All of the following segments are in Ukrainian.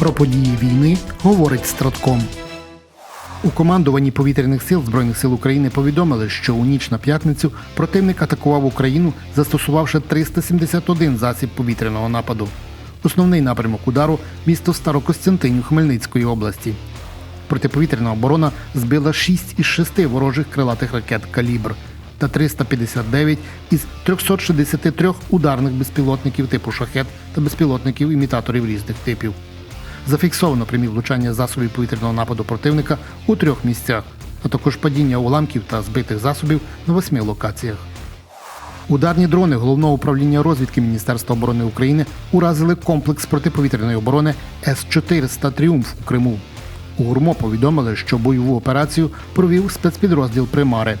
Про події війни говорить Стратком. У командуванні повітряних сил Збройних сил України повідомили, що у ніч на п'ятницю противник атакував Україну, застосувавши 371 засіб повітряного нападу. Основний напрямок удару місто Старокостянтинів Хмельницької області. Протиповітряна оборона збила 6 із 6 ворожих крилатих ракет калібр та 359 із 363 ударних безпілотників типу шахет та безпілотників імітаторів різних типів. Зафіксовано прямі влучання засобів повітряного нападу противника у трьох місцях, а також падіння уламків та збитих засобів на восьми локаціях. Ударні дрони головного управління розвідки Міністерства оборони України уразили комплекс протиповітряної оборони С-400 Тріумф у Криму. У ГУРМО повідомили, що бойову операцію провів спецпідрозділ Примари.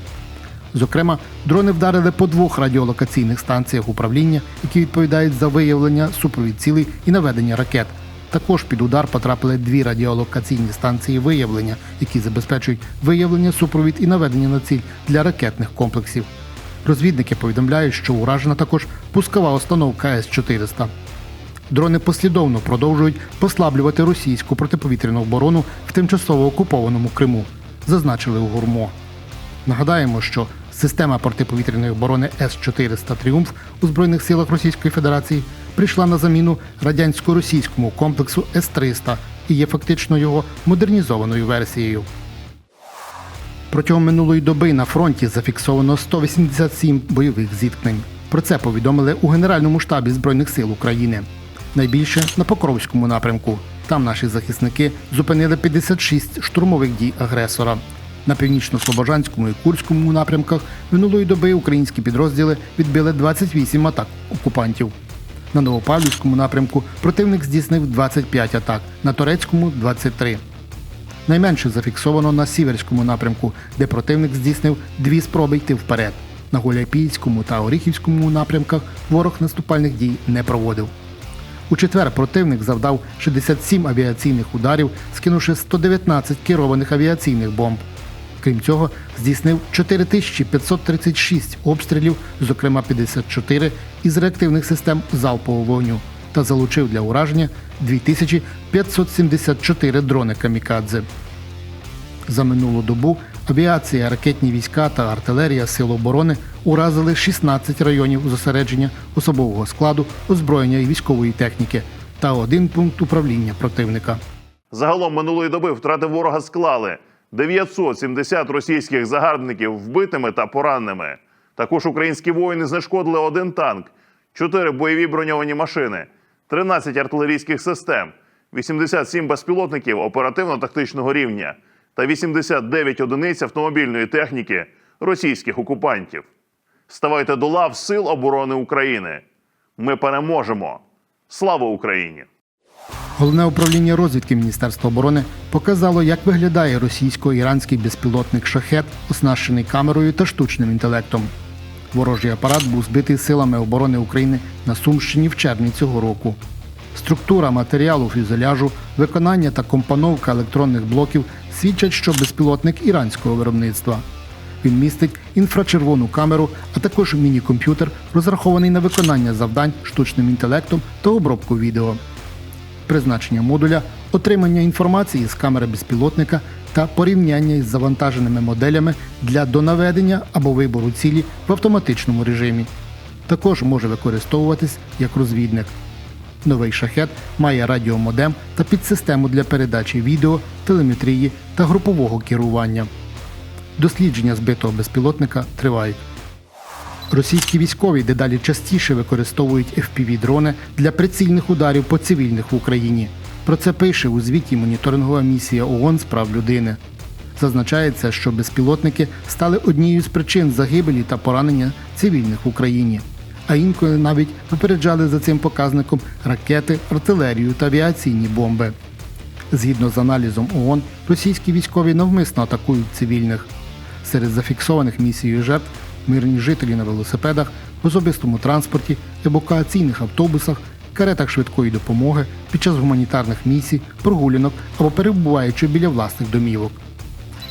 Зокрема, дрони вдарили по двох радіолокаційних станціях управління, які відповідають за виявлення супровід цілей і наведення ракет. Також під удар потрапили дві радіолокаційні станції виявлення, які забезпечують виявлення супровід і наведення на ціль для ракетних комплексів. Розвідники повідомляють, що уражена також пускова установка С-400. Дрони послідовно продовжують послаблювати російську протиповітряну оборону в тимчасово окупованому Криму, зазначили у ГУРМО. Нагадаємо, що система протиповітряної оборони С-400 Тріумф у Збройних силах Російської Федерації прийшла на заміну радянсько-російському комплексу С-300 і є фактично його модернізованою версією. Протягом минулої доби на фронті зафіксовано 187 бойових зіткнень. Про це повідомили у Генеральному штабі Збройних сил України. Найбільше на Покровському напрямку. Там наші захисники зупинили 56 штурмових дій агресора. На північно-слобожанському і Курському напрямках минулої доби українські підрозділи відбили 28 атак окупантів. На Новопавлівському напрямку противник здійснив 25 атак, на Торецькому 23. Найменше зафіксовано на Сіверському напрямку, де противник здійснив дві спроби йти вперед. На Гуляйпійському та Оріхівському напрямках ворог наступальних дій не проводив. У четвер противник завдав 67 авіаційних ударів, скинувши 119 керованих авіаційних бомб. Крім цього, здійснив 4536 обстрілів, зокрема 54 із реактивних систем залпового вогню, та залучив для ураження 2574 дрони камікадзе. За минулу добу авіація, ракетні війська та артилерія Сил оборони уразили 16 районів зосередження особового складу, озброєння і військової техніки та один пункт управління противника. Загалом минулої доби втрати ворога склали 970 російських загарбників вбитими та пораненими. Також українські воїни знешкодили один танк, 4 бойові броньовані машини, 13 артилерійських систем, 87 безпілотників оперативно-тактичного рівня та 89 одиниць автомобільної техніки російських окупантів. Ставайте до лав Сил оборони України. Ми переможемо! Слава Україні! Головне управління розвідки Міністерства оборони показало, як виглядає російсько-іранський безпілотник шахет, оснащений камерою та штучним інтелектом. Ворожий апарат був збитий силами оборони України на Сумщині в червні цього року. Структура матеріалу фюзеляжу, виконання та компоновка електронних блоків свідчать, що безпілотник іранського виробництва. Він містить інфрачервону камеру, а також міні-комп'ютер, розрахований на виконання завдань штучним інтелектом та обробку відео призначення модуля, отримання інформації з камери безпілотника та порівняння із завантаженими моделями для донаведення або вибору цілі в автоматичному режимі. Також може використовуватись як розвідник. Новий шахет має радіомодем та підсистему для передачі відео, телеметрії та групового керування. Дослідження збитого безпілотника тривають. Російські військові дедалі частіше використовують FPV-дрони для прицільних ударів по цивільних в Україні. Про це пише у звіті моніторингова місія ООН з прав людини. Зазначається, що безпілотники стали однією з причин загибелі та поранення цивільних в Україні. А інколи навіть випереджали за цим показником ракети, артилерію та авіаційні бомби. Згідно з аналізом ООН, російські військові навмисно атакують цивільних. Серед зафіксованих місією жертв мирні жителі на велосипедах, в особистому транспорті, евакуаційних автобусах, каретах швидкої допомоги під час гуманітарних місій, прогулянок або перебуваючи біля власних домівок.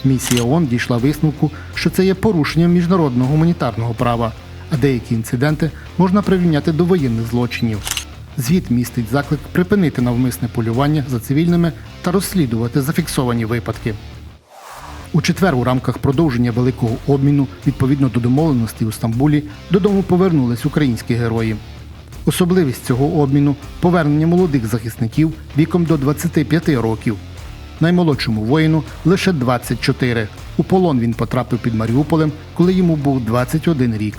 Місія ООН дійшла висновку, що це є порушенням міжнародного гуманітарного права, а деякі інциденти можна прирівняти до воєнних злочинів. Звіт містить заклик припинити навмисне полювання за цивільними та розслідувати зафіксовані випадки. У четвер у рамках продовження великого обміну відповідно до домовленостей у Стамбулі додому повернулись українські герої. Особливість цього обміну повернення молодих захисників віком до 25 років. Наймолодшому воїну лише 24. У полон він потрапив під Маріуполем, коли йому був 21 рік.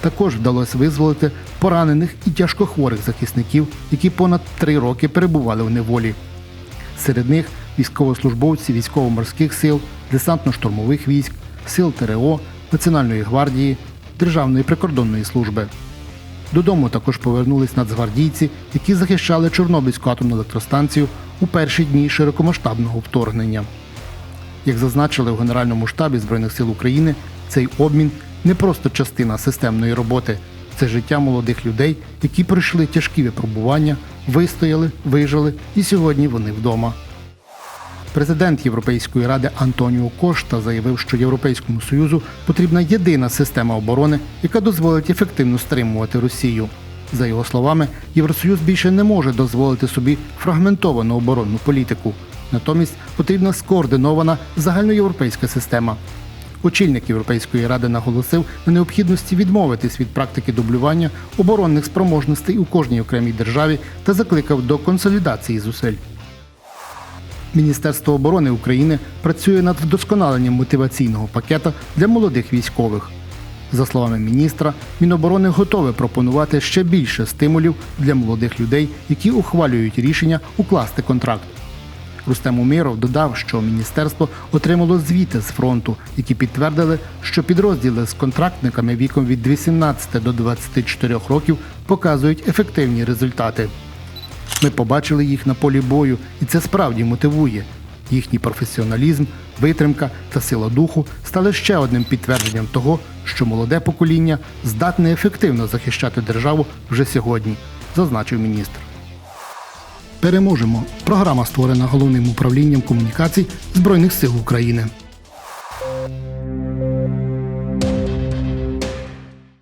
Також вдалося визволити поранених і тяжкохворих захисників, які понад три роки перебували в неволі. Серед них військовослужбовці військово-морських сил, десантно-штурмових військ, сил ТРО, Національної гвардії, Державної прикордонної служби. Додому також повернулись нацгвардійці, які захищали Чорнобильську атомну електростанцію у перші дні широкомасштабного вторгнення. Як зазначили в Генеральному штабі Збройних сил України, цей обмін не просто частина системної роботи, це життя молодих людей, які пройшли тяжкі випробування, вистояли, вижили і сьогодні вони вдома. Президент Європейської ради Антоніо Кошта заявив, що Європейському Союзу потрібна єдина система оборони, яка дозволить ефективно стримувати Росію. За його словами, Євросоюз більше не може дозволити собі фрагментовану оборонну політику. Натомість потрібна скоординована загальноєвропейська система. Очільник Європейської ради наголосив на необхідності відмовитись від практики дублювання оборонних спроможностей у кожній окремій державі та закликав до консолідації зусиль. Міністерство оборони України працює над вдосконаленням мотиваційного пакета для молодих військових. За словами міністра, Міноборони готове пропонувати ще більше стимулів для молодих людей, які ухвалюють рішення укласти контракт. Рустем Уміров додав, що міністерство отримало звіти з фронту, які підтвердили, що підрозділи з контрактниками віком від 18 до 24 років показують ефективні результати. Ми побачили їх на полі бою, і це справді мотивує. Їхній професіоналізм, витримка та сила духу стали ще одним підтвердженням того, що молоде покоління здатне ефективно захищати державу вже сьогодні, зазначив міністр. Переможемо. Програма створена головним управлінням комунікацій Збройних сил України.